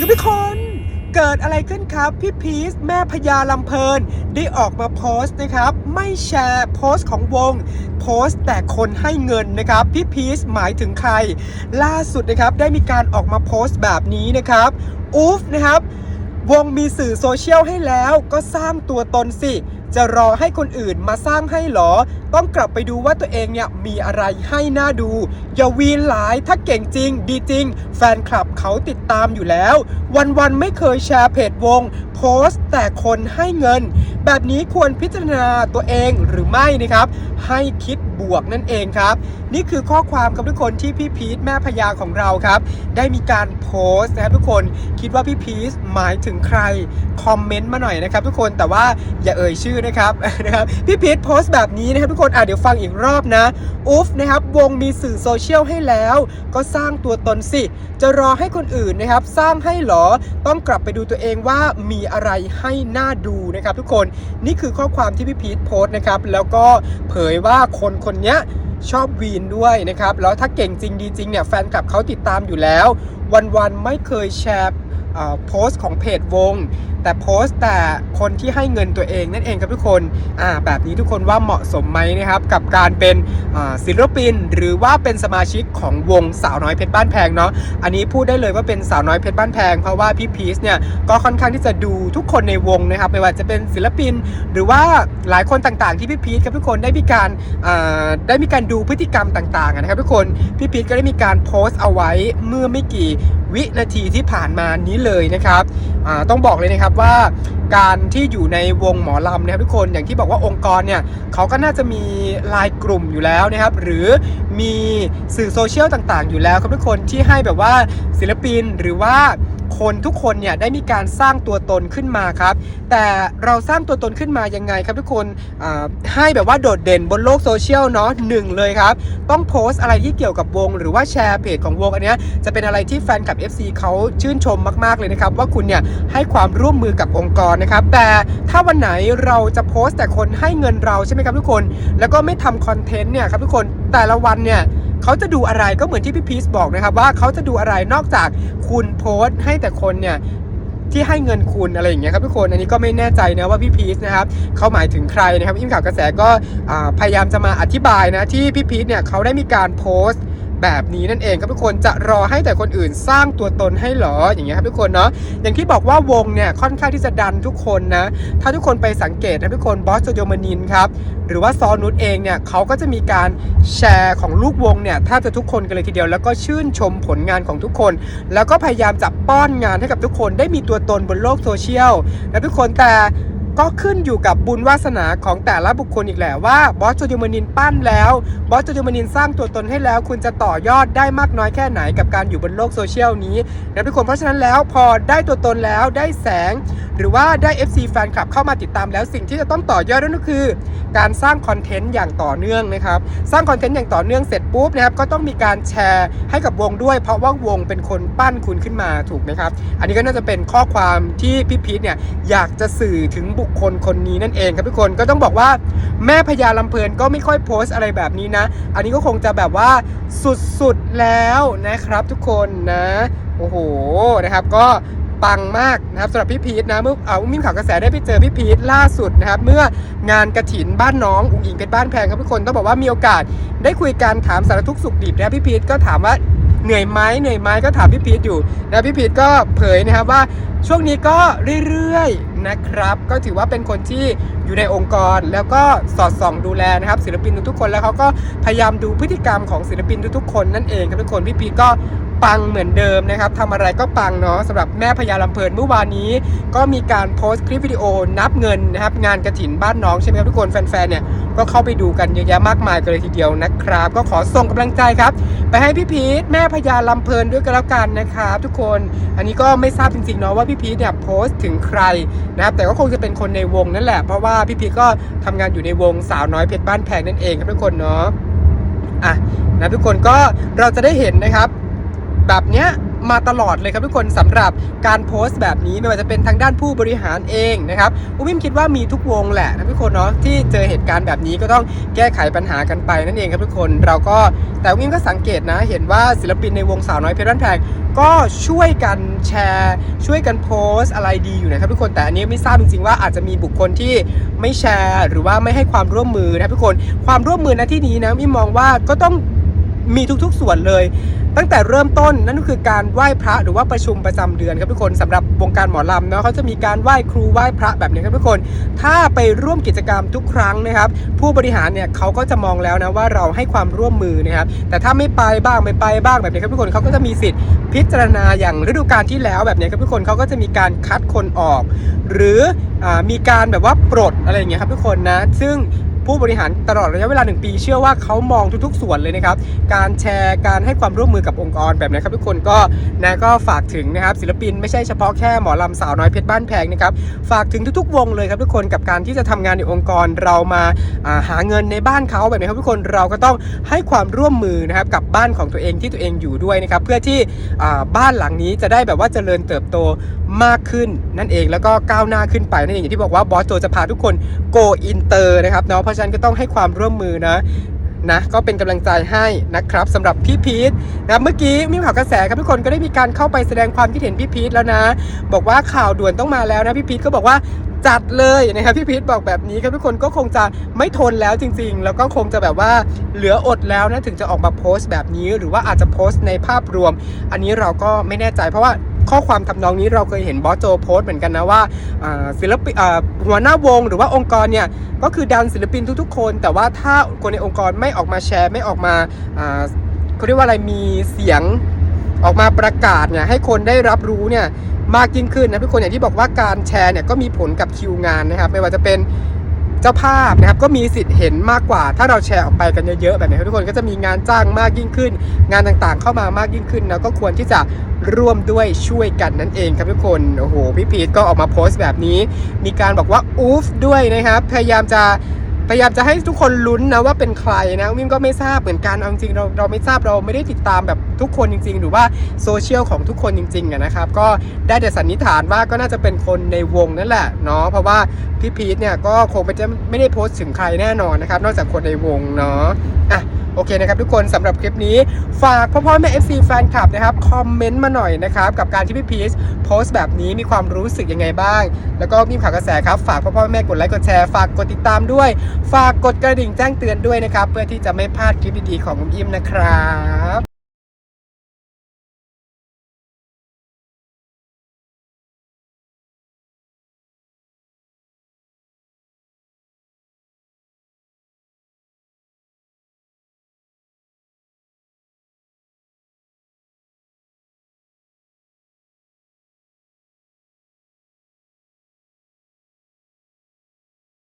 คุณทุกคน เกิดอะไรขึ้นครับ พี่พีชแม่พญาลำเพลิน ได้ออกมาโพสต์นะครับ ไม่แชร์โพสต์ของวง โพสต์แต่คนให้เงินนะครับ พี่พีชหมายถึงใคร ล่าสุดนะครับได้มีการออกมาโพสต์แบบนี้นะครับอูฟนะครับ วงมีสื่อโซเชียลให้แล้วก็สร้างตัวตนสิ จะรอให้คนอื่นมาสร้างให้เหรอ ต้องกลับไปดูว่าตัวเองเนี่ยมีอะไรให้น่าดู อย่าวีนหลายถ้าเก่งจริง ดีจริง แฟนคลับเขาติดตามอยู่แล้ว วันๆไม่เคยแชร์เพจวง โพสต์แต่คนให้เงิน แบบนี้ควรพิจารณาตัวเองหรือไม่นะครับ ให้คิดบวกนั่นเองครับ นี่คือข้อความครับทุกคนที่พี่พีทแม่พญาของเราครับ ได้มีการโพสต์นะครับทุกคนคิดว่าพี่พีทหมายถึงใครคอมเมนต์มาหน่อยนะครับ ทุกคนแต่ว่าอย่าเอ่ยชื่อนะครับนะครับพี่พีทโพสต์แบบนี้นะครับทุกคนอะเดี๋ยวฟังอีกรอบนะอุ๊ฟนะครับวงมีสื่อโซเชียลให้แล้ว ก็สร้างตัวตนสิ จะรอให้คนอื่นนะครับ สร้างให้เหรอต้องกลับไปดูตัวเองว่ามีอะไรให้น่าดูนะครับ ทุกคนนี่คือข้อความที่พี่พีทโพสต์นะครับ แล้วก็เผยว่าคนคนนี้ชอบวีนด้วยนะครับ แล้วถ้าเก่งจริงดีจริงเนี่ยแฟนคลับเขาติดตามอยู่แล้ว วันๆไม่เคยแชร์อ่อโพสต์ของเพจวง แต่โพสต์แต่คนที่ให้เงินตัวเองนั่นเองครับทุกคนอ่าแบบนี้ทุกคนว่าเหมาะสมไหมนะครับกับการเป็นศิลปิน หรือว่าเป็นสมาชิกของวงสาวน้อยเพชรบ้านแพงเนาะอันนี้พูดได้เลยว่าเป็นสาวน้อยเพชรบ้านแพงเพราะว่าพี่พีชเนี่ยก็ค่อนข้างที่จะดูทุกคนในวงนะครับไม่ว่าจะเป็นศิลปิน หรือว่าหลายคนต่างๆ ที่พี่พีชกับทุกคนได้มีการได้มีการดูพฤติกรรมต่างๆนะครับทุกคนพี่พีชก็ได้มีการโพสต์เอาไว้เมื่อไม่กี่วินาทีที่ผ่านมานี้เลยนะครับต้องบอกเลยนะครับว่าการที่อยู่ในวงหมอลำนะครับทุกคนอย่างที่บอกว่าองค์กรเนี่ยเขาก็น่าจะมีไลายกลุ่มอยู่แล้วนะครับ หรือมีสื่อโซเชียลต่างๆ อยู่แล้วครับทุกคนที่ให้แบบว่าศิลปินหรือว่า คนทุกคนเนี่ยได้มีการสร้างตัวตนขึ้นมาครับ แต่เราสร้างตัวตนขึ้นมายังไงครับทุกคนให้แบบว่าโดดเด่นบนโลกโซเชียลเนาะหนึ่งเลยครับ ต้องโพสต์อะไรที่เกี่ยวกับวง หรือว่าแชร์เพจของวงอันเนี้ยจะเป็นอะไรที่แฟนคลับ FC เขาชื่นชมมากๆเลยนะครับ ว่าคุณเนี่ยให้ความร่วมมือกับองค์กรนะครับ แต่ถ้าวันไหนเราจะโพสต์แต่คนให้เงินเราใช่ไหมครับทุกคน แล้วก็ไม่ทำคอนเทนต์เนี่ยครับทุกคนแต่ละวันเนี่ย เขาจะดูอะไรก็เหมือนที่พี่พีชบอกนะครับว่าเขาจะดูอะไรนอกจากคุณโพสต์ให้แต่คนเนี่ยที่ให้เงินคุณอะไรอย่างเงี้ยครับทุกคนอันนี้ก็ไม่แน่ใจนะว่าพี่พีชนะครับเขาหมายถึงใครนะครับอิมข่าวกระแสก็พยายามจะมาอธิบายนะที่พี่พีชเนี่ยเขาได้มีการโพสต์ แบบนี้นั่นเองครับทุกคนจะรอให้แต่คนอื่นสร้างตัวตนให้หรออย่างเงี้ยครับทุกคนเนาะอย่างที่บอกว่าวงเนี่ยค่อนข้างที่จะดันทุกคนนะถ้าทุกคนไปสังเกตนะทุกคนบอสโจโยมานินครับหรือว่าซอนุชเองเนี่ยเขาก็จะมีการแชร์ของลูกวงเนี่ยแทบจะทุกคนกันเลยทีเดียวแล้วก็ชื่นชมผลงานของทุกคน แล้วก็พยายามจะป้อนงานให้กับทุกคนได้มีตัวตนบนโลกโซเชียลนะทุกคนแต่ ก็ขึ้นอยู่กับบุญวาสนาของแต่ละบุคคลอีกแหละว่าบอสโจโยมานินปั้นแล้วบอสโจโยมานินสร้างตัวตนให้แล้ว คุณจะต่อยอดได้มากน้อยแค่ไหนกับการอยู่บนโลกโซเชียลนี้นะทุกคนเพราะฉะนั้นแล้วพอได้ตัวตนแล้วได้แสง หรือว่าได้ FC แฟนคลับเข้ามาติดตามแล้วสิ่งที่จะต้องต่อยอดนั่นก็คือ การสร้างคอนเทนต์อย่างต่อเนื่องนะครับ สร้างคอนเทนต์อย่างต่อเนื่องเสร็จปุ๊บนะครับก็ต้องมีการแชร์ให้กับวงด้วย เพราะว่าวงเป็นคนปั้นคุณขึ้นมาถูกไหมครับ อันนี้ก็น่าจะเป็นข้อความที่พี่พีทเนี่ยอยากจะสื่อถึงบุคคลคนนี้นั่นเองครับทุกคนก็ต้องบอกว่าแม่พญาลำเพลินก็ไม่ค่อยโพสต์อะไรแบบนี้นะ อันนี้ก็คงจะแบบว่าสุดๆแล้วนะครับทุกคนนะโอ้โหนะครับก็ ปังมากนะครับสำหรับพี่พีทนะเมื่อเอามิ่มข่าวกระแสได้ไปเจอพี่พีทล่าสุดนะครับเมื่องานกระถินบ้านน้องอุ๋งอิงเป็นบ้านแพงครับทุกคนต้องบอกว่ามีโอกาสได้คุยกันถามสารทุกข์สุขดิบนะพี่พีทก็ถามว่าเหนื่อยไหมเหนื่อยไหมก็ถามพี่พีทอยู่นะพี่พีทก็เผยนะครับว่าช่วงนี้ก็เรื่อยๆนะครับ ก็ถือว่าเป็นคนที่อยู่ในองค์กร แล้วก็สอดส่องดูแลนะครับศิลปินทุกๆคนแล้วเขาก็พยายามดูพฤติกรรมของศิลปินทุกๆคนนั่นเองครับทุกคนพี่พีทก็ ปังเหมือนเดิมนะครับทำอะไรก็ปังเนาะสำหรับแม่พญาลำเพลินเมื่อวานนี้ ก็มีการโพสต์คลิปวิดีโอนับเงินนะครับงานกระถินบ้านน้องใช่ไหมครับทุกคนแฟนๆเนี่ยก็เข้าไปดูกันเยอะแยะมากมายกันเลยทีเดียวนะครับ ก็ขอส่งกำลังใจครับ ไปให้พี่พีทแม่พญาลำเพลินด้วยกันแล้วกันนะครับทุกคนอันนี้ก็ไม่ทราบจริงๆเนาะว่าพี่พีทเนี่ยโพสต์ถึงใครนะครับแต่ก็คงจะเป็นคนในวงนั่นแหละเพราะว่าพี่พีทก็ทำงานอยู่ในวงสาวน้อยเพชรบ้านแพงนั่นเองครับทุกคนเนาะอะนะทุกคนก็เราจะได้เห็นนะครับ แบบเนี้ยมาตลอดเลยครับทุกคนสำหรับการโพสต์แบบนี้ไม่ว่าจะเป็นทางด้านผู้บริหารเองนะครับอุ้มิมคิดว่ามีทุกวงแหละนะทุกคนเนาะที่เจอเหตุการณ์แบบนี้ก็ต้องแก้ไขปัญหากันไปนั่นเองครับทุกคนเราก็แต่อุ้มิมก็สังเกตนะ เห็นว่าศิลปินในวงสาวน้อยเพชรบ้านแพงก็ช่วยกันแชร์ ช่วยกันโพสต์อะไรดีอยู่นะครับทุกคนแต่อันนี้ไม่ทราบจริงๆว่าอาจจะมีบุคคลที่ไม่แชร์หรือว่าไม่ให้ความร่วมมือนะทุกคน ความร่วมมือณที่นี้นะอิมมองว่าก็ต้องมีทุกๆส่วนเลย ตั้งแต่เริ่มต้นนั่นก็คือการไหว้พระหรือว่าประชุมประจำเดือนครับทุกคนสำหรับวงการหมอลำเนาะเขาจะมีการไหว้ครูไหว้พระแบบนี้ครับทุกคน ถ้าไปร่วมกิจกรรมทุกครั้งนะครับ ผู้บริหารเนี่ยเขาก็จะมองแล้วนะว่าเราให้ความร่วมมือนะครับ แต่ถ้าไม่ไปบ้างไม่ไปบ้างแบบนี้ครับทุกคนเขาก็จะมีสิทธิ์พิจารณาอย่างฤดูกาลที่แล้วแบบนี้ครับทุกคนเขาก็จะมีการคัดคนออก หรืออมีการแบบว่าปลดอะไรอย่างเงี้ยครับทุกคนนะ ซึ่ง ผู้บริหารตลอดระยะเวลา 1 ปี เชื่อว่าเขามองทุกๆ ส่วนเลยนะครับ การแชร์การให้ความร่วมมือกับองค์กรแบบนี้ครับทุกคนก็นะก็ฝากถึงนะครับศิลปินไม่ใช่เฉพาะแค่หมอลำสาวน้อยเพชรบ้านแพงนะครับฝากถึงทุกๆ วงเลยครับทุกคนกับการที่จะทำงานในองค์กรเรามาาหาเงินในบ้านเขาแบบนี้ครับทุกคนเราก็ต้องให้ความร่วมมือนะครับกับบ้านของตัวเองที่ตัวเองอยู่ด้วยนะครับเพื่อที่บ้านหลังนี้จะได้แบบว่าเจริญเติบโตมากขึ้นนั่นเองแล้วก็ก้าวหน้าขึ้นไปนั่นเองอย่างที่บอกว่าบอสโจจะพาทุกคนโกอินเตอร์นะครับเนาะเพราะฉะนั้นก็ต้องให้ความร่วมมือนะนะก็เป็นกำลังใจให้นะครับสำหรับพี่พีทนะเมื่อกี้มีข่าวกระแสครับทุกคนก็ได้มีการเข้าไปแสดงความคิดเห็นพี่พีทแล้วนะ บอกว่าข่าวด่วนต้องมาแล้วนะพี่พีทก็บอกว่าจัดเลยนะครับพี่พีทบอกแบบนี้ครับทุกคนก็คงจะไม่ทนแล้วจริง ๆ แล้วก็คงจะแบบว่าเหลืออดแล้วนะถึงจะออกมาโพสต์แบบนี้ หรือว่าอาจจะโพสต์ในภาพรวม อันนี้เราก็ไม่แน่ใจเพราะว่า ข้อความทำนองนี้เราเคยเห็นบอสโจโพสเหมือนกันนะว่าศิลปินหัวหน้าวงหรือว่าองค์กรเนี่ยก็คือดันศิลปินทุกๆคน แต่ว่าถ้าคนในองค์กรไม่ออกมาแชร์ไม่ออกมาเขาเรียกว่าอะไรมีเสียงออกมาประกาศเนี่ยให้คนได้รับรู้เนี่ยมากยิ่งขึ้นนะทุกคนอย่างที่บอกว่าการแชร์เนี่ยก็มีผลกับคิวงานนะครับไม่ว่าจะเป็น เจ้าภาพนะครับก็มีสิทธิ์เห็นมากกว่า ถ้าเราแชร์ออกไปกันเยอะๆแบบนี้ทุกคนก็จะมีงานจ้างมากยิ่งขึ้น งานต่างๆเข้ามามากยิ่งขึ้นนะก็ควรที่จะร่วมด้วยช่วยกันนั่นเองครับทุกคนโอ้โหพี่พีทก็ออกมาโพสต์แบบนี้ มีการบอกว่าอูฟด้วยนะครับพยายามจะ พยายามจะให้ทุกคนลุ้นนะว่าเป็นใครนะวิมก็ไม่ทราบเหมือนกันเอาจริงเราเราไม่ทราบเราไม่ได้ติดตามแบบทุกคนจริง ๆ หรือว่าโซเชียลของทุกคนจริงๆนะครับ ก็ได้แต่สันนิษฐานว่าก็น่าจะเป็นคนในวงนั่นแหละเนาะเพราะว่าพี่พีทเนี่ยก็คงไม่จะไม่ได้โพสต์ถึงใครแน่นอนนะครับ นอกจากคนในวงเนาะอะ โอเคนะครับทุกคนสำหรับคลิปนี้ฝากพ่อพ่อแม่ FC แฟนคลับนะครับคอมเมนต์มาหน่อยนะครับกับการที่พี่พีชโพสต์แบบนี้มีความรู้สึกยังไงบ้าง แล้วก็มีข่าวกระแสครับฝากพ่อพ่อแม่กดไลค์กดแชร์ฝากกดติดตามด้วย ฝากกดกระดิ่งแจ้งเตือนด้วยนะครับเพื่อที่จะไม่พลาดคลิปดีๆของอิมนะครับ